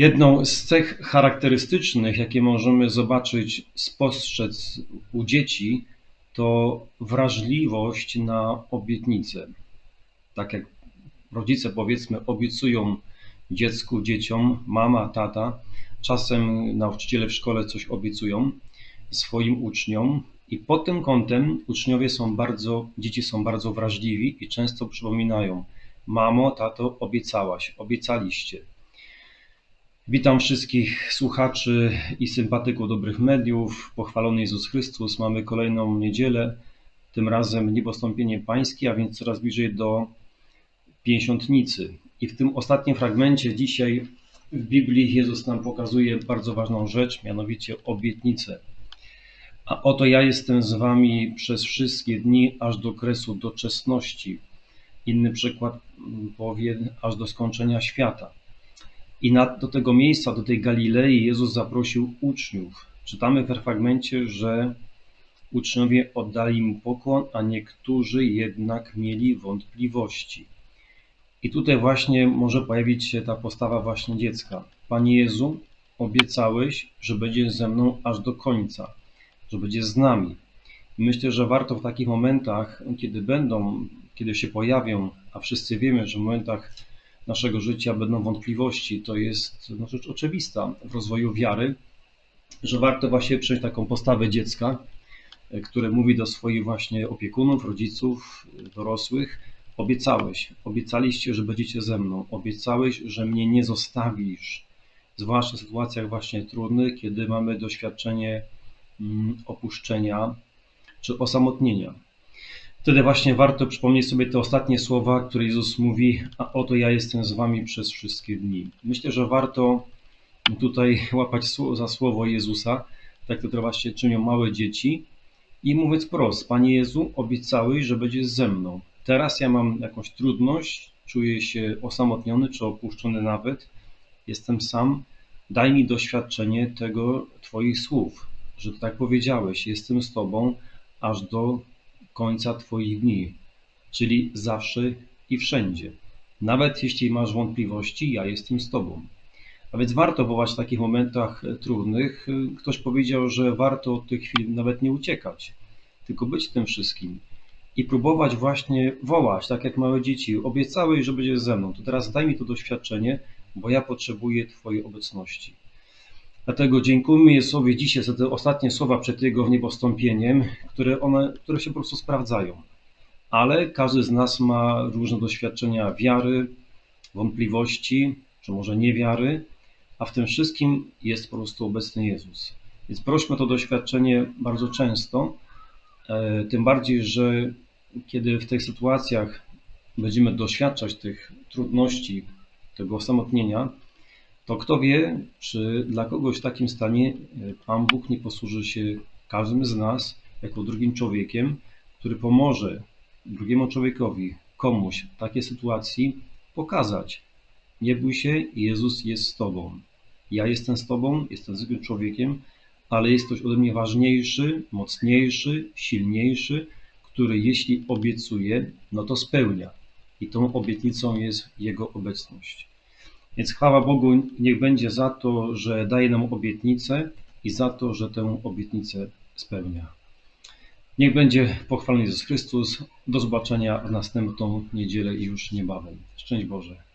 Jedną z cech charakterystycznych, jakie możemy zobaczyć, spostrzec u dzieci, to wrażliwość na obietnice. Tak jak rodzice, powiedzmy, obiecują dziecku, dzieciom, mama, tata, czasem nauczyciele w szkole coś obiecują swoim uczniom, i pod tym kątem uczniowie są bardzo, dzieci są bardzo wrażliwi i często przypominają: Mamo, tato, obiecałaś, obiecaliście. Witam wszystkich słuchaczy i sympatyków dobrych mediów. Pochwalony Jezus Chrystus. Mamy kolejną niedzielę, tym razem niebostąpienie pańskie, a więc coraz bliżej do pięćdziesiątnicy. I w tym ostatnim fragmencie dzisiaj w Biblii Jezus nam pokazuje bardzo ważną rzecz, mianowicie obietnicę. A oto ja jestem z wami przez wszystkie dni, aż do kresu doczesności. Inny przykład powie, aż do skończenia świata. I na, do tego miejsca, do tej Galilei Jezus zaprosił uczniów. Czytamy w fragmencie, że uczniowie oddali mu pokłon, a niektórzy jednak mieli wątpliwości. I tutaj właśnie może pojawić się ta postawa właśnie dziecka. Panie Jezu, obiecałeś, że będziesz ze mną aż do końca, że będziesz z nami. I myślę, że warto w takich momentach, kiedy będą, kiedy się pojawią, a wszyscy wiemy, że w momentach naszego życia będą wątpliwości, to jest no, rzecz oczywista w rozwoju wiary, że warto właśnie przyjąć taką postawę dziecka, które mówi do swoich właśnie opiekunów, rodziców, dorosłych, obiecałeś, obiecaliście, że będziecie ze mną, obiecałeś, że mnie nie zostawisz, zwłaszcza w sytuacjach właśnie trudnych, kiedy mamy doświadczenie mm, opuszczenia czy osamotnienia. Wtedy właśnie warto przypomnieć sobie te ostatnie słowa, które Jezus mówi, a oto ja jestem z wami przez wszystkie dni. Myślę, że warto tutaj łapać za słowo Jezusa, tak to właśnie czynią małe dzieci i mówiąc wprost, Panie Jezu, obiecałeś, że będziesz ze mną. Teraz ja mam jakąś trudność, czuję się osamotniony czy opuszczony nawet, jestem sam, daj mi doświadczenie tego Twoich słów, że tak powiedziałeś, jestem z Tobą aż do końca Twoich dni, czyli zawsze i wszędzie. Nawet jeśli masz wątpliwości, ja jestem z Tobą. A więc warto wołać w takich momentach trudnych. Ktoś powiedział, że warto od tych chwil nawet nie uciekać, tylko być tym wszystkim i próbować właśnie wołać, tak jak małe dzieci. Obiecałeś, że będziesz ze mną, to teraz daj mi to doświadczenie, bo ja potrzebuję Twojej obecności. Dlatego dziękujmy Jezusowi dzisiaj za te ostatnie słowa przed Jego niebostąpieniem, które, one, które się po prostu sprawdzają. Ale każdy z nas ma różne doświadczenia wiary, wątpliwości, czy może niewiary, a w tym wszystkim jest po prostu obecny Jezus. Więc prośmy to doświadczenie bardzo często, e, tym bardziej, że kiedy w tych sytuacjach będziemy doświadczać tych trudności, tego osamotnienia, to kto wie, czy dla kogoś w takim stanie e, Pan Bóg nie posłuży się każdym z nas jako drugim człowiekiem, który pomoże drugiemu człowiekowi, komuś w takiej sytuacji pokazać. Nie bój się, Jezus jest z Tobą. Ja jestem z Tobą, jestem zwykłym człowiekiem, ale jest ktoś ode mnie ważniejszy, mocniejszy, silniejszy, który jeśli obiecuje, no to spełnia. I tą obietnicą jest Jego obecność. Więc chwała Bogu niech będzie za to, że daje nam obietnicę i za to, że tę obietnicę spełnia. Niech będzie pochwalony Jezus Chrystus. Do zobaczenia w następną niedzielę i już niebawem. Szczęść Boże.